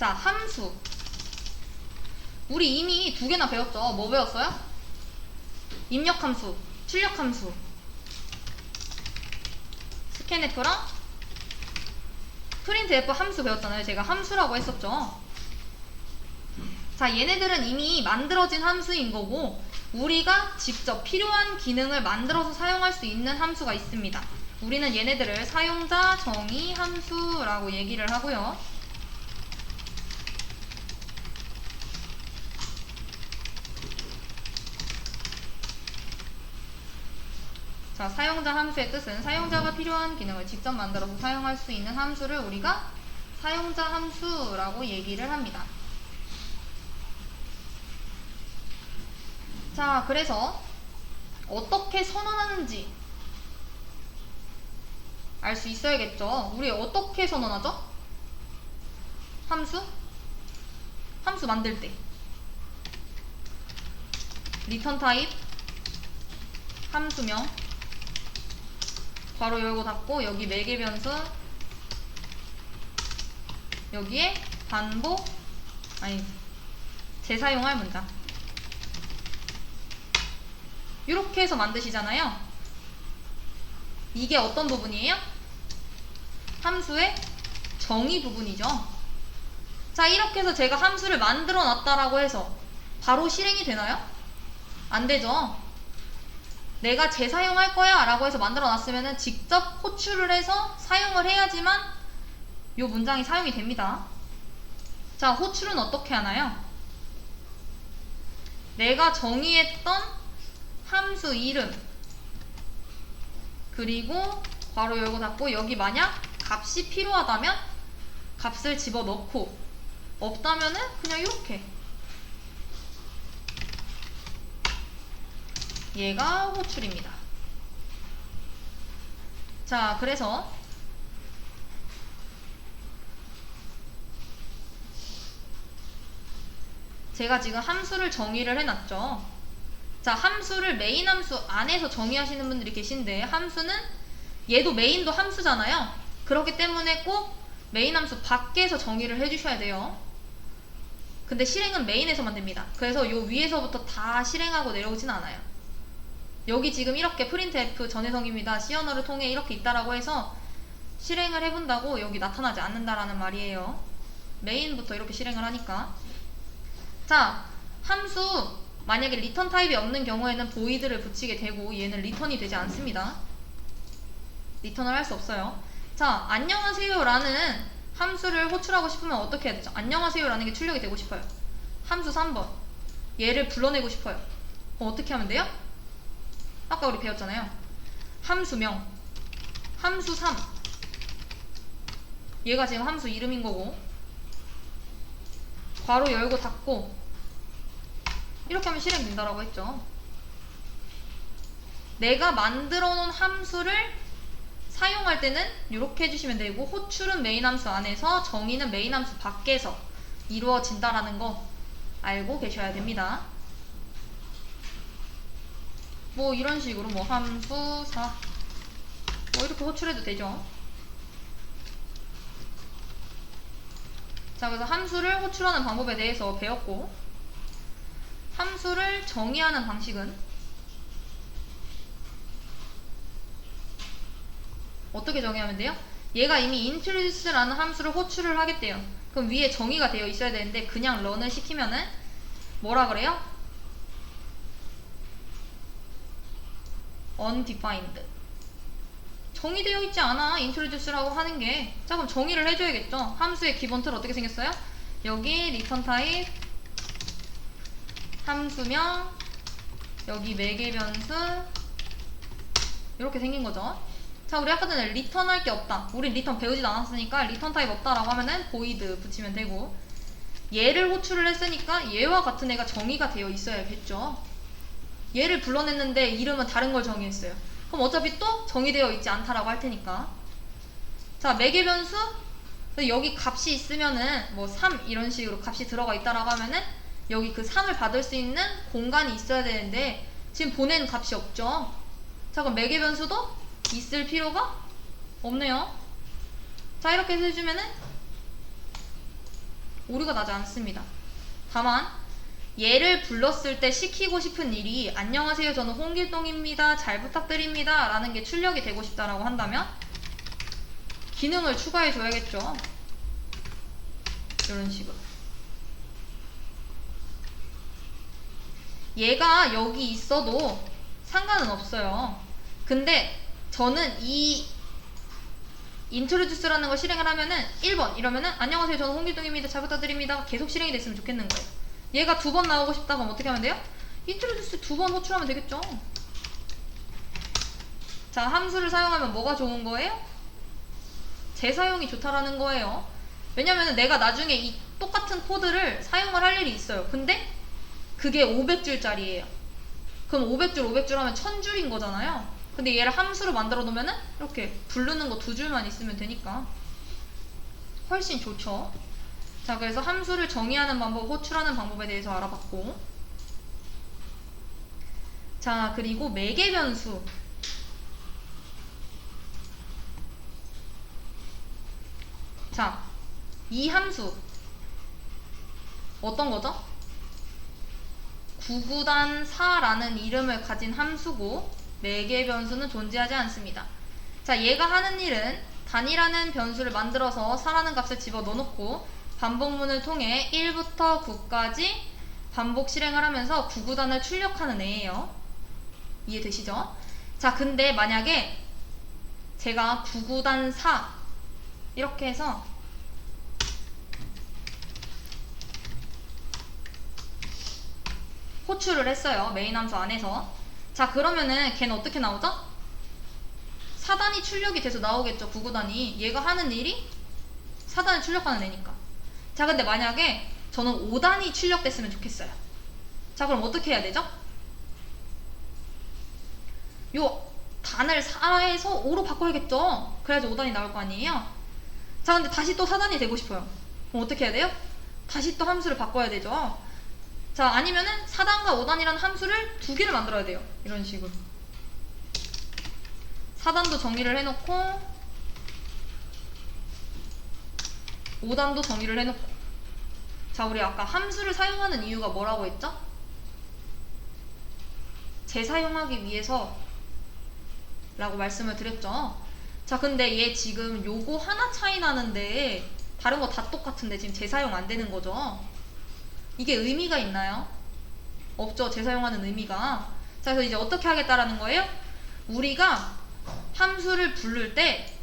자, 함수. 우리 이미 두 개나 배웠죠? 뭐 배웠어요? 입력 함수, 출력 함수. 스캔F랑 프린트F 함수 배웠잖아요. 제가 함수라고 했었죠. 자, 얘네들은 이미 만들어진 함수인 거고 우리가 직접 필요한 기능을 만들어서 사용할 수 있는 함수가 있습니다. 우리는 얘네들을 사용자 정의 함수라고 얘기를 하고요. 자, 사용자 함수의 뜻은 사용자가 필요한 기능을 직접 만들어서 사용할 수 있는 함수를 우리가 사용자 함수라고 얘기를 합니다. 자, 그래서 어떻게 선언하는지 알 수 있어야겠죠. 우리 어떻게 선언하죠? 함수? 함수 만들 때. 리턴 타입 함수명 괄호 열고 닫고 여기 매개 변수 여기에 반복 아니 재사용할 문장 이렇게 해서 만드시잖아요. 이게 어떤 부분이에요? 함수의 정의 부분이죠. 자, 이렇게 해서 제가 함수를 만들어 놨다라고 해서 바로 실행이 되나요? 안 되죠. 내가 재사용할 거야 라고 해서 만들어 놨으면 직접 호출을 해서 사용을 해야지만 이 문장이 사용이 됩니다. 자, 호출은 어떻게 하나요? 내가 정의했던 함수 이름 그리고 괄호 열고 닫고 여기 만약 값이 필요하다면 값을 집어넣고 없다면은 그냥 이렇게 얘가 호출입니다. 자, 그래서 제가 지금 함수를 정의를 해놨죠. 자, 함수를 메인 함수 안에서 정의하시는 분들이 계신데 함수는 얘도 메인도 함수잖아요. 그렇기 때문에 꼭 메인 함수 밖에서 정의를 해주셔야 돼요. 근데 실행은 메인에서만 됩니다. 그래서 요 위에서부터 다 실행하고 내려오진 않아요. 여기 지금 이렇게 프린트F 전해성입니다. C 언어를 통해 이렇게 있다라고 해서 실행을 해본다고 여기 나타나지 않는다라는 말이에요. 메인부터 이렇게 실행을 하니까. 자, 함수 만약에 리턴 타입이 없는 경우에는 보이드를 붙이게 되고 얘는 리턴이 되지 않습니다. 리턴을 할 수 없어요. 자, 안녕하세요 라는 함수를 호출하고 싶으면 어떻게 해야 되죠? 안녕하세요 라는 게 출력이 되고 싶어요. 함수 3번. 얘를 불러내고 싶어요. 어떻게 하면 돼요? 아까 우리 배웠잖아요. 함수명. 함수 3. 얘가 지금 함수 이름인 거고. 괄호 열고 닫고. 이렇게 하면 실행된다라고 했죠. 내가 만들어 놓은 함수를 사용할 때는 이렇게 해주시면 되고 호출은 메인 함수 안에서 정의는 메인 함수 밖에서 이루어진다라는 거 알고 계셔야 됩니다. 뭐 이런 식으로 뭐 함수 4뭐 이렇게 호출해도 되죠. 자 그래서 함수를 호출하는 방법에 대해서 배웠고 함수를 정의하는 방식은 어떻게 정의하면 돼요? 얘가 이미 introduce라는 함수를 호출을 하겠대요. 그럼 위에 정의가 되어 있어야 되는데 그냥 run을 시키면은 뭐라 그래요? Undefined. 정의되어 있지 않아 introduce라고 하는 게. 자 그럼 정의를 해줘야겠죠? 함수의 기본 틀 어떻게 생겼어요? 여기 return type 함수명 여기 매개 변수. 이렇게 생긴 거죠. 자 우리 아까 전에 리턴 할 게 없다. 우린 리턴 배우지도 않았으니까 리턴 타입 없다라고 하면은 void 붙이면 되고. 얘를 호출을 했으니까 얘와 같은 애가 정의가 되어 있어야겠죠 얘를 불러냈는데 이름은 다른 걸 정의했어요. 그럼 어차피 또 정의되어 있지 않다라고 할 테니까. 자 매개 변수 여기 값이 있으면은 뭐 3 이런 식으로 값이 들어가 있다라고 하면은 여기 그 3을 받을 수 있는 공간이 있어야 되는데 지금 보낸 값이 없죠? 자 그럼 매개 변수도 있을 필요가 없네요. 자 이렇게 해서 해주면은 오류가 나지 않습니다. 다만 얘를 불렀을 때 시키고 싶은 일이 안녕하세요 저는 홍길동입니다 잘 부탁드립니다 라는 게 출력이 되고 싶다라고 한다면 기능을 추가해 줘야겠죠. 이런 식으로. 얘가 여기 있어도 상관은 없어요. 근데 저는 이 인트로듀스라는 걸 실행을 하면은 1번 이러면은 안녕하세요 저는 홍길동입니다 잘 부탁드립니다 계속 실행이 됐으면 좋겠는 거예요 얘가 두 번 나오고 싶다 그럼 어떻게 하면 돼요? 인트로듀스 두 번 호출하면 되겠죠? 자 함수를 사용하면 뭐가 좋은 거예요? 재사용이 좋다라는 거예요. 왜냐면은 내가 나중에 이 똑같은 코드를 사용을 할 일이 있어요. 근데 그게 500줄짜리예요. 그럼 500줄 500줄 하면 1000줄인 거잖아요. 근데 얘를 함수로 만들어 놓으면은 이렇게 부르는 거 두 줄만 있으면 되니까 훨씬 좋죠 자 그래서 함수를 정의하는 방법, 호출하는 방법에 대해서 알아봤고 자 그리고 매개 변수 자, 이 함수 어떤 거죠? 구구단 4라는 이름을 가진 함수고 매개 변수는 존재하지 않습니다. 자, 얘가 하는 일은 단이라는 변수를 만들어서 4라는 값을 집어 넣어놓고 반복문을 통해 1부터 9까지 반복 실행을 하면서 구구단을 출력하는 애예요. 이해되시죠? 자, 근데 만약에 제가 구구단 4 이렇게 해서 호출을 했어요. 메인 함수 안에서. 자, 그러면은 걔는 어떻게 나오죠? 4단이 출력이 돼서 나오겠죠. 9구단이. 얘가 하는 일이 4단을 출력하는 애니까. 자, 근데 만약에 저는 5단이 출력됐으면 좋겠어요. 자, 그럼 어떻게 해야 되죠? 요 단을 4에서 5로 바꿔야겠죠. 그래야지 5단이 나올 거 아니에요. 자, 근데 다시 또 4단이 되고 싶어요. 그럼 어떻게 해야 돼요? 다시 또 함수를 바꿔야 되죠. 자, 아니면은 4단과 5단이라는 함수를 두 개를 만들어야 돼요. 이런 식으로. 4단도 정의를 해놓고 5단도 정의를 해놓고 자, 우리 아까 함수를 사용하는 이유가 뭐라고 했죠? 재사용하기 위해서 라고 말씀을 드렸죠. 자, 근데 얘 지금 요거 하나 차이 나는데 다른 거 다 똑같은데 지금 재사용 안 되는 거죠. 이게 의미가 있나요? 없죠. 재사용하는 의미가. 자, 그래서 이제 어떻게 하겠다라는 거예요? 우리가 함수를 부를 때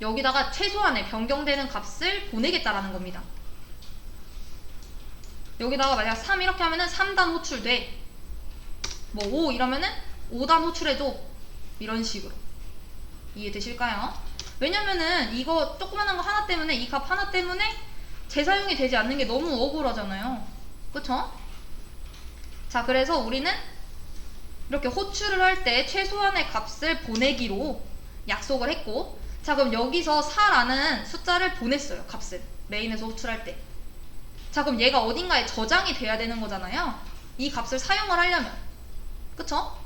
여기다가 최소한의 변경되는 값을 보내겠다라는 겁니다. 여기다가 만약 3 이렇게 하면은 3단 호출돼. 뭐 5 이러면은 5단 호출해줘. 이런 식으로. 이해되실까요? 왜냐면은 이거 조그만한 거 하나 때문에 이 값 하나 때문에 재사용이 되지 않는 게 너무 억울하잖아요. 그쵸? 자, 그래서 우리는 이렇게 호출을 할 때 최소한의 값을 보내기로 약속을 했고 자, 그럼 여기서 4라는 숫자를 보냈어요. 값을. 메인에서 호출할 때. 자, 그럼 얘가 어딘가에 저장이 돼야 되는 거잖아요. 이 값을 사용을 하려면. 그쵸?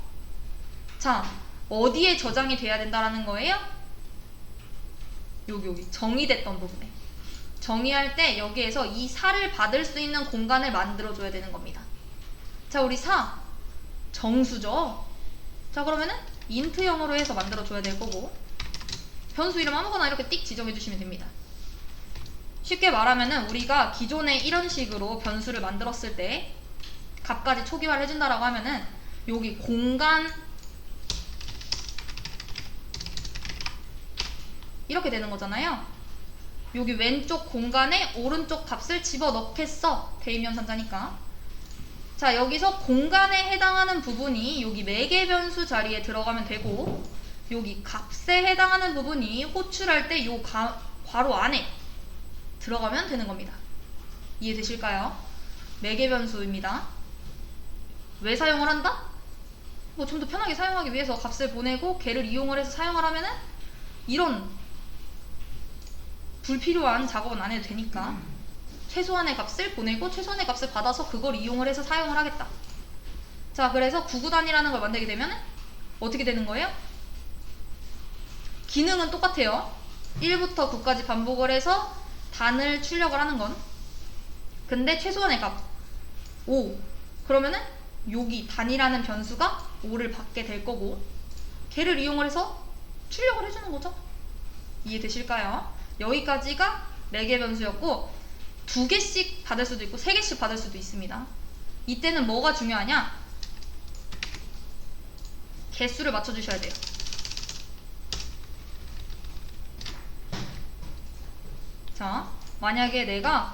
자, 어디에 저장이 돼야 된다라는 거예요? 여기 여기 정의됐던 부분에. 정의할 때 여기에서 이 4를 받을 수 있는 공간을 만들어줘야 되는 겁니다. 자, 우리 4 정수죠. 자, 그러면은 인트형으로 해서 만들어줘야 될 거고 변수 이름 아무거나 이렇게 띡 지정해 주시면 됩니다. 쉽게 말하면은 우리가 기존에 이런 식으로 변수를 만들었을 때 값까지 초기화를 해준다라고 하면은 여기 공간 이렇게 되는 거잖아요. 여기 왼쪽 공간에 오른쪽 값을 집어넣겠어. 대입연산자니까. 자, 여기서 공간에 해당하는 부분이 여기 매개 변수 자리에 들어가면 되고 여기 값에 해당하는 부분이 호출할 때 요 괄호 안에 들어가면 되는 겁니다. 이해되실까요? 매개 변수입니다. 왜 사용을 한다? 뭐 좀 더 편하게 사용하기 위해서 값을 보내고 걔를 이용을 해서 사용을 하면은 이런 불필요한 작업은 안 해도 되니까 최소한의 값을 보내고 최소한의 값을 받아서 그걸 이용을 해서 사용을 하겠다. 자, 그래서 구구단이라는 걸 만들게 되면 어떻게 되는 거예요? 기능은 똑같아요. 1부터 9까지 반복을 해서 단을 출력을 하는 건 근데 최소한의 값 5. 그러면은 여기 단이라는 변수가 5를 받게 될 거고 걔를 이용을 해서 출력을 해주는 거죠. 이해되실까요? 여기까지가 4개 변수였고 두 개씩 받을 수도 있고 세 개씩 받을 수도 있습니다. 이때는 뭐가 중요하냐? 개수를 맞춰주셔야 돼요. 자, 만약에 내가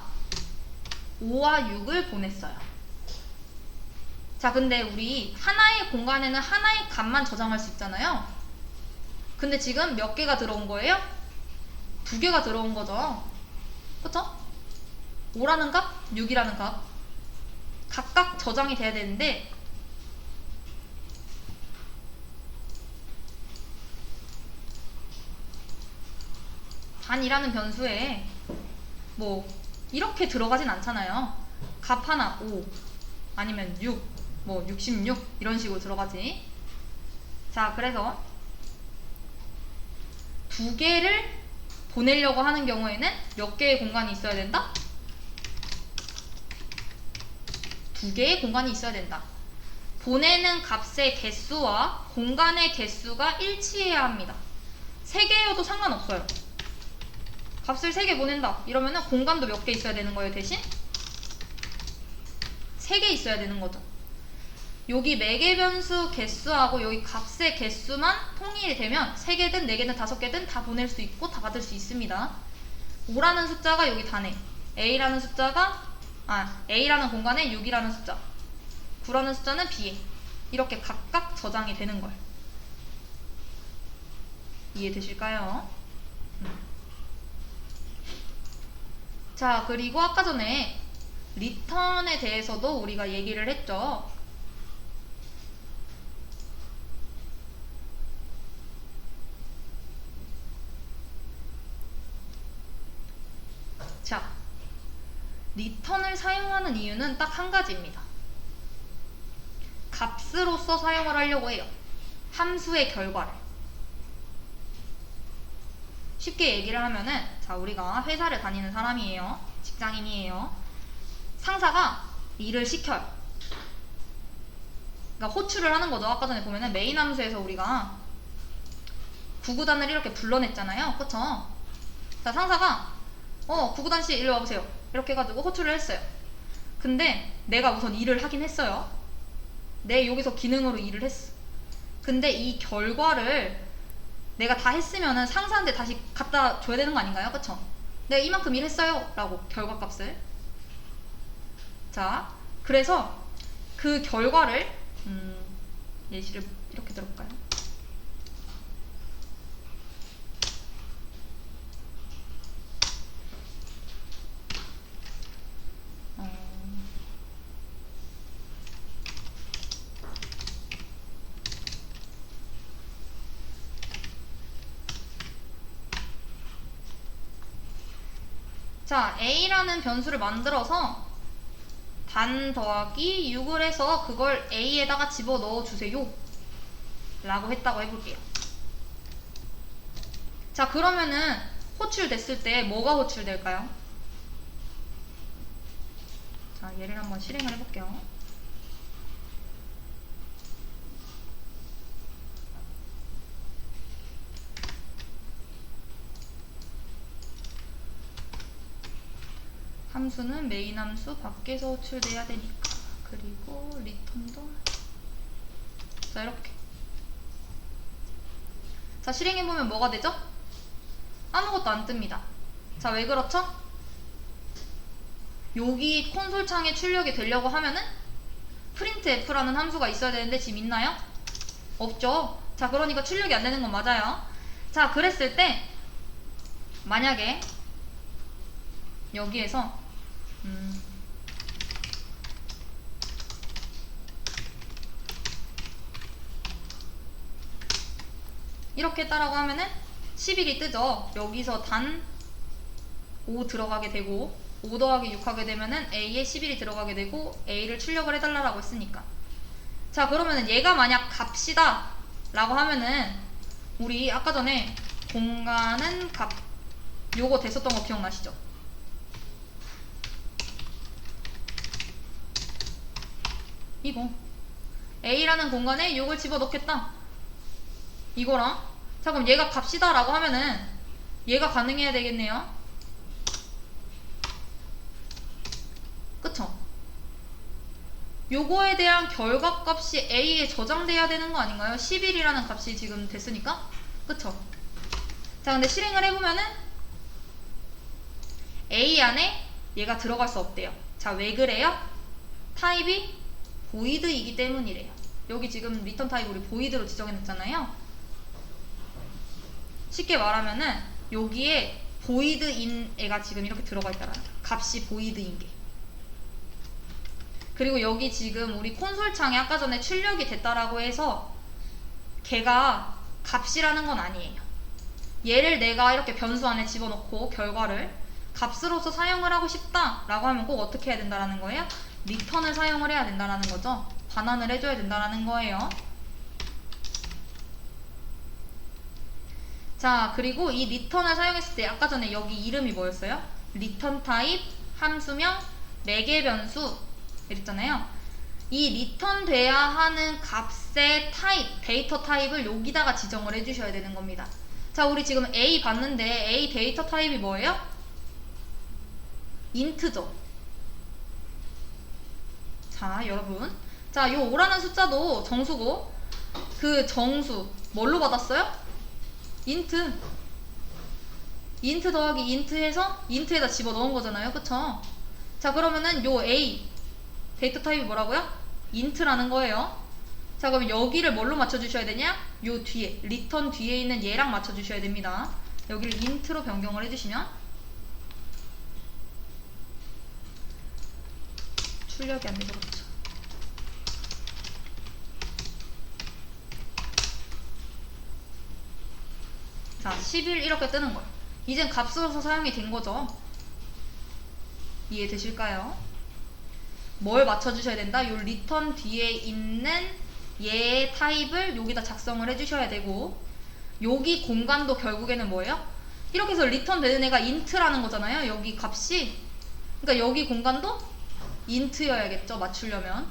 5와 6을 보냈어요. 자, 근데 우리 하나의 공간에는 하나의 값만 저장할 수 있잖아요. 근데 지금 몇 개가 들어온 거예요? 두 개가 들어온 거죠. 그쵸? 5라는 값, 6이라는 값. 각각 저장이 돼야 되는데, 단이라는 변수에 뭐 이렇게 들어가진 않잖아요. 값 하나 5 아니면 6, 뭐 66 이런 식으로 들어가지. 자, 그래서 두 개를 보내려고 하는 경우에는 몇 개의 공간이 있어야 된다? 두 개의 공간이 있어야 된다. 보내는 값의 개수와 공간의 개수가 일치해야 합니다. 세 개여도 상관없어요. 값을 3개 보낸다. 이러면은 공간도 몇 개 있어야 되는 거예요, 대신? 3개 있어야 되는 거죠. 여기 매개 변수 개수하고 여기 값의 개수만 통일이 되면 3개든 4개든 5개든 다 보낼 수 있고 다 받을 수 있습니다. 5라는 숫자가 여기 단에 A라는 숫자가 아 A라는 공간에 6이라는 숫자 9라는 숫자는 B에 이렇게 각각 저장이 되는 걸 이해되실까요? 자, 그리고 아까 전에 리턴에 대해서도 우리가 얘기를 했죠. 자, 리턴을 사용하는 이유는 딱 한 가지입니다. 값으로서 사용을 하려고 해요. 함수의 결과를. 쉽게 얘기를 하면은 자 우리가 회사를 다니는 사람이에요. 직장인이에요. 상사가 일을 시켜요. 그러니까 호출을 하는 거죠. 아까 전에 보면은 메인 함수에서 우리가 구구단을 이렇게 불러냈잖아요. 그쵸? 자 상사가 어 구구단 씨 일로 와보세요. 이렇게 해가지고 호출을 했어요. 근데 내가 우선 일을 하긴 했어요. 내 여기서 기능으로 일을 했어. 근데 이 결과를 내가 다 했으면은 상사한테 다시 갖다 줘야 되는 거 아닌가요? 그쵸? 내가 이만큼 일했어요. 라고 결과값을. 자, 그래서 그 결과를 음, 예시를 이렇게 들어볼까요? 자, a라는 변수를 만들어서 단 더하기 6을 해서 그걸 a에다가 집어넣어 주세요. 라고 했다고 해볼게요. 자, 그러면은 호출됐을 때 뭐가 호출될까요? 자, 얘를 한번 실행을 해볼게요. 함수는 메인 함수 밖에서 호출돼야 되니까 그리고 리턴도 자 이렇게 자 실행해보면 뭐가 되죠? 아무것도 안 뜹니다 자 왜 그렇죠? 여기 콘솔 창에 출력이 되려고 하면은 printf라는 함수가 있어야 되는데 지금 있나요? 없죠 자 그러니까 출력이 안 되는 건 맞아요 자 그랬을 때 만약에 여기에서 이렇게 했다라고 하면은 11이 뜨죠. 여기서 단 5 들어가게 되고 5 더하기 6 하게 되면은 A에 11이 들어가게 되고 A를 출력을 해달라고 했으니까 자 그러면은 얘가 만약 값이다 라고 하면은 우리 아까 전에 공간은 값 요거 됐었던 거 기억나시죠? 이거 A라는 공간에 6을 집어넣겠다 이거랑 자 그럼 얘가 값이다 라고 하면은 얘가 가능해야 되겠네요 그쵸? 요거에 대한 결과값이 A에 저장돼야 되는 거 아닌가요? 11이라는 값이 지금 됐으니까 그쵸? 자 근데 실행을 해보면은 A 안에 얘가 들어갈 수 없대요 자 왜 그래요? 타입이 보이드이기 때문이래요 여기 지금 리턴 타입 우리 보이드로 지정해놨잖아요 쉽게 말하면은 여기에 보이드인 애가 지금 이렇게 들어가 있다라는 거야. 값이 보이드인 게 그리고 여기 지금 우리 콘솔 창에 아까 전에 출력이 됐다라고 해서 걔가 값이라는 건 아니에요. 얘를 내가 이렇게 변수 안에 집어넣고 결과를 값으로서 사용을 하고 싶다라고 하면 꼭 어떻게 해야 된다라는 거예요? 리턴을 사용을 해야 된다라는 거죠. 반환을 해줘야 된다라는 거예요. 자, 그리고 이 리턴을 사용했을 때 아까 전에 여기 이름이 뭐였어요? 리턴 타입, 함수명, 매개 변수 이랬잖아요. 이 리턴 돼야 하는 값의 타입, 데이터 타입을 여기다가 지정을 해주셔야 되는 겁니다. 자, 우리 지금 A 봤는데 A 데이터 타입이 뭐예요? 인트죠. 자, 여러분. 자, 요 5라는 숫자도 정수고 그 정수 뭘로 받았어요? 인트. 인트 더하기 인트 해서 인트에다 집어 넣은 거잖아요. 그쵸? 자, 그러면은 요 A 데이터 타입이 뭐라고요? 인트라는 거예요. 자, 그럼 여기를 뭘로 맞춰주셔야 되냐? 요 뒤에, 리턴 뒤에 있는 얘랑 맞춰주셔야 됩니다. 여기를 인트로 변경을 해주시면 출력이 안 돼서 자, 11 이렇게 뜨는 거예요. 이젠 값으로서 사용이 된 거죠. 이해되실까요? 뭘 맞춰주셔야 된다? 요 리턴 뒤에 있는 얘의 타입을 여기다 작성을 해주셔야 되고 여기 공간도 결국에는 뭐예요? 이렇게 해서 리턴 되는 애가 인트라는 거잖아요. 여기 값이 그러니까 여기 공간도 인트여야겠죠. 맞추려면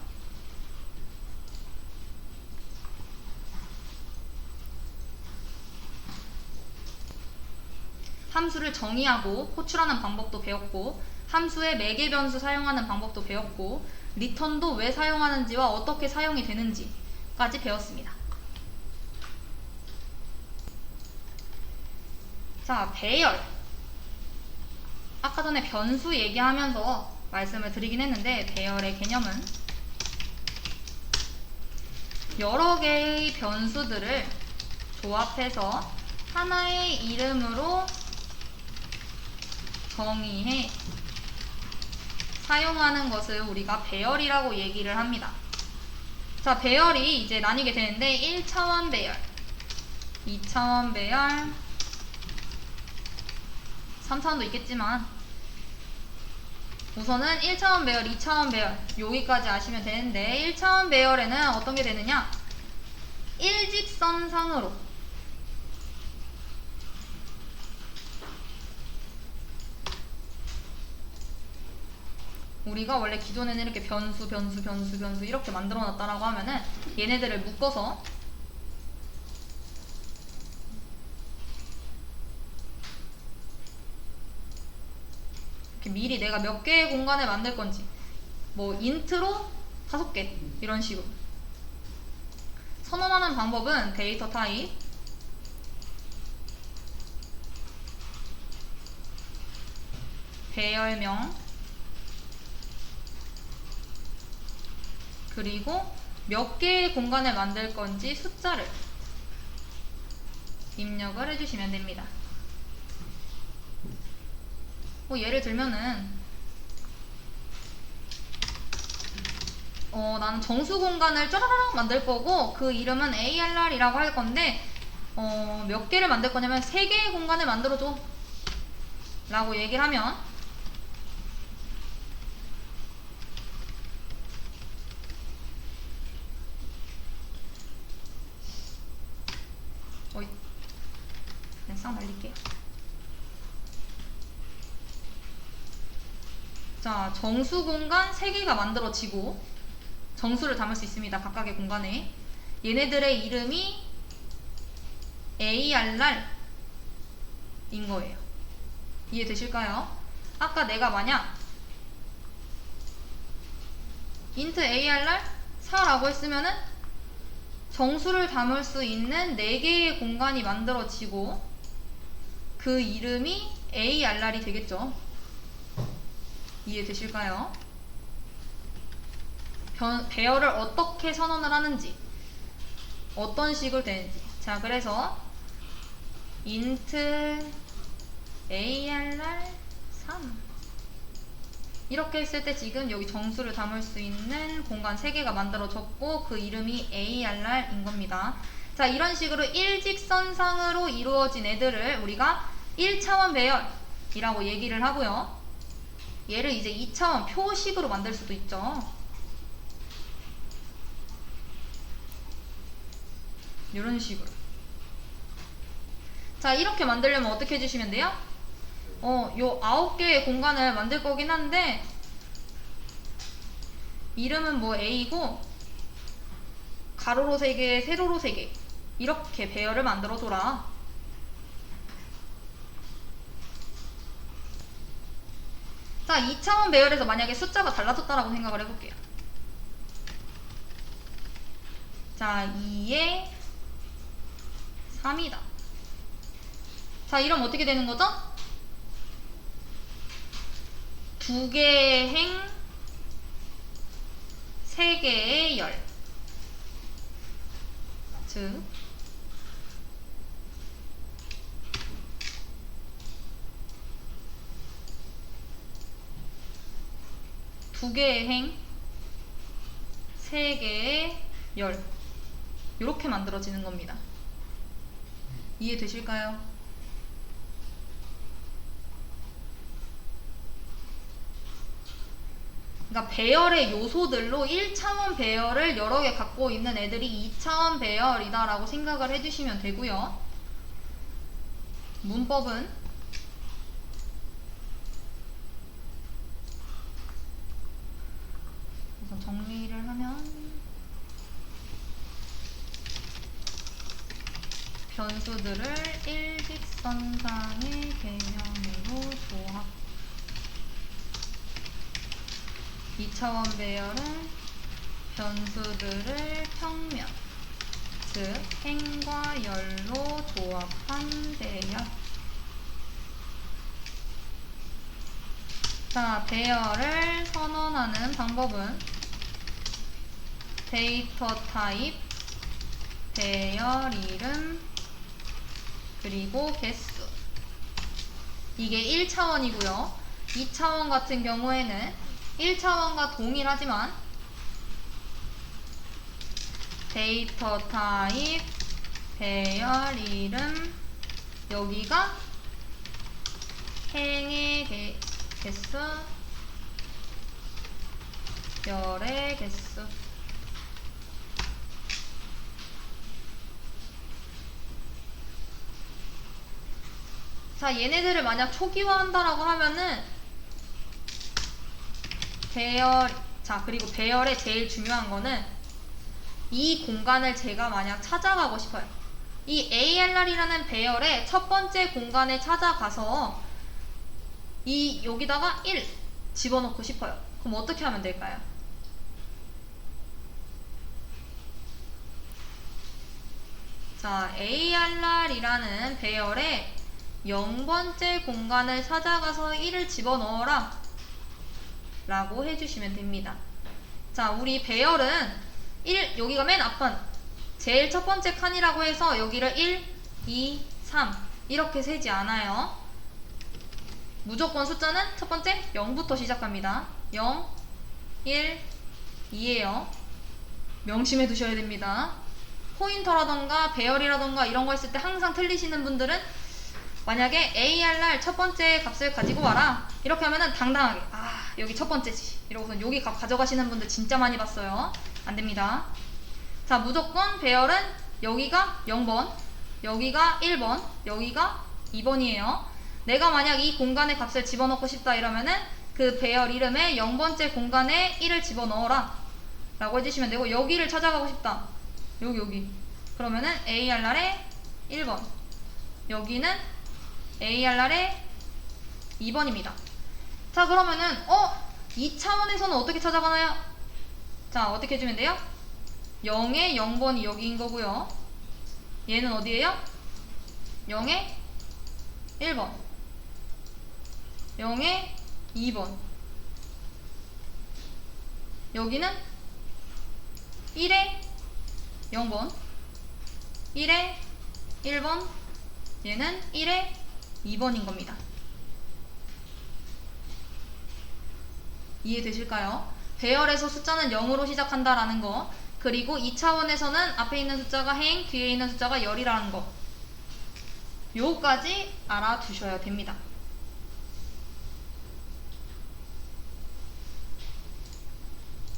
함수를 정의하고 호출하는 방법도 배웠고 함수의 매개 변수 사용하는 방법도 배웠고 리턴도 왜 사용하는지와 어떻게 사용이 되는지까지 배웠습니다. 자, 배열. 아까 전에 변수 얘기하면서 말씀을 드리긴 했는데 배열의 개념은 여러 개의 변수들을 조합해서 하나의 이름으로 정의해 사용하는 것을 우리가 배열이라고 얘기를 합니다. 자, 배열이 이제 나뉘게 되는데 1차원 배열, 2차원 배열, 3차원도 있겠지만 우선은 1차원 배열, 2차원 배열 여기까지 아시면 되는데 1차원 배열에는 어떤 게 되느냐 일직선상으로 우리가 원래 기존에는 이렇게 변수, 변수, 변수, 변수 이렇게 만들어 놨다라고 하면은 얘네들을 묶어서 이렇게 미리 내가 몇 개의 공간을 만들 건지 뭐 인트로 다섯 개 이런 식으로. 선언하는 방법은 데이터 타입. 배열명 그리고 몇 개의 공간을 만들 건지 숫자를 입력을 해주시면 됩니다. 뭐 예를 들면은 어 나는 정수 공간을 쫘라락 만들 거고 그 이름은 ARR이라고 할 건데 어 몇 개를 만들 거냐면 세 개의 공간을 만들어 줘 라고 얘기를 하면 어이 그냥 싹 날릴게요 자, 정수 공간 3개가 만들어지고 정수를 담을 수 있습니다. 각각의 공간에. 얘네들의 이름이 ARR인 거예요. 이해되실까요? 아까 내가 만약 int ARR 4라고 했으면은 정수를 담을 수 있는 4개의 공간이 만들어지고 그 이름이 ARR이 되겠죠. 이해되실까요? 변- 배열을 어떻게 선언을 하는지 어떤 식으로 되는지 자 그래서 int arr 3 이렇게 했을 때 지금 여기 정수를 담을 수 있는 공간 3개가 만들어졌고 그 이름이 ARR인 겁니다. 자 이런 식으로 일직선상으로 이루어진 애들을 우리가 1차원 배열이라고 얘기를 하고요. 얘를 이제 2차원 표식으로 만들 수도 있죠. 이런 식으로. 자 이렇게 만들려면 어떻게 해주시면 돼요? 어, 요 아홉 개의 공간을 만들 거긴 한데 이름은 뭐 A고 가로로 세 개, 세로로 세 개. 이렇게 배열을 만들어 둬라. 자, 2차원 배열에서 만약에 숫자가 달라졌다라고 생각을 해볼게요. 자, 2에 3이다. 자, 이러면 어떻게 되는 거죠? 두 개의 행, 세 개의 열. 즉, 두 개의 행, 세 개의 열. 이렇게 만들어지는 겁니다. 이해되실까요? 그러니까 배열의 요소들로 1차원 배열을 여러 개 갖고 있는 애들이 2차원 배열이다라고 생각을 해주시면 되고요. 문법은 그래서 정리를 하면 변수들을 일직선상의 개념으로 조합 2차원 배열은 변수들을 평면, 즉 행과 열로 조합한 배열. 자, 배열을 선언하는 방법은 데이터 타입, 배열 이름, 그리고 개수. 이게 1차원이고요. 2차원 같은 경우에는 1차원과 동일하지만 데이터 타입, 배열 이름, 여기가 행의 개, 개수, 열의 개수. 자, 얘네들을 만약 초기화한다라고 하면은 배열, 자, 그리고 배열의 제일 중요한 거는 이 공간을 제가 만약 찾아가고 싶어요. 이 ALR이라는 배열의 첫 번째 공간에 찾아가서 이 여기다가 1 집어넣고 싶어요. 그럼 어떻게 하면 될까요? 자, ARR이라는 배열의 0번째 공간을 찾아가서 1을 집어넣어라 라고 해주시면 됩니다. 자, 우리 배열은 1, 여기가 맨 앞판 제일 첫 번째 칸이라고 해서 여기를 1, 2, 3 이렇게 세지 않아요. 무조건 숫자는 첫 번째 0부터 시작합니다. 0, 1, 2예요. 명심해 두셔야 됩니다. 포인터라던가 배열이라던가 이런 거 했을 때 항상 틀리시는 분들은 만약에 ARR 첫 번째 값을 가지고 와라. 이렇게 하면은 당당하게 아 여기 첫 번째지. 이러고서 여기 값 가져가시는 분들 진짜 많이 봤어요. 안 됩니다. 자 무조건 배열은 여기가 0번 여기가 1번 여기가 2번이에요. 내가 만약 이 공간에 값을 집어넣고 싶다 이러면은 그 배열 이름에 0번째 공간에 1을 집어넣어라. 라고 해주시면 되고 여기를 찾아가고 싶다. 여기 여기. 그러면은 AR날에 1번. 여기는 AR날에 2번입니다 자 그러면은 어? 2차원에서는 어떻게 찾아가나요? 자 어떻게 해주면 돼요? 0에 0번이 여기인 거고요 얘는 어디예요? 0에 1번 0에 2번 여기는 1에 0번 1에 1번 얘는 1에 2번인 겁니다. 이해되실까요? 배열에서 숫자는 0으로 시작한다라는 거 그리고 2차원에서는 앞에 있는 숫자가 행, 뒤에 있는 숫자가 열이라는 거 요까지 알아두셔야 됩니다.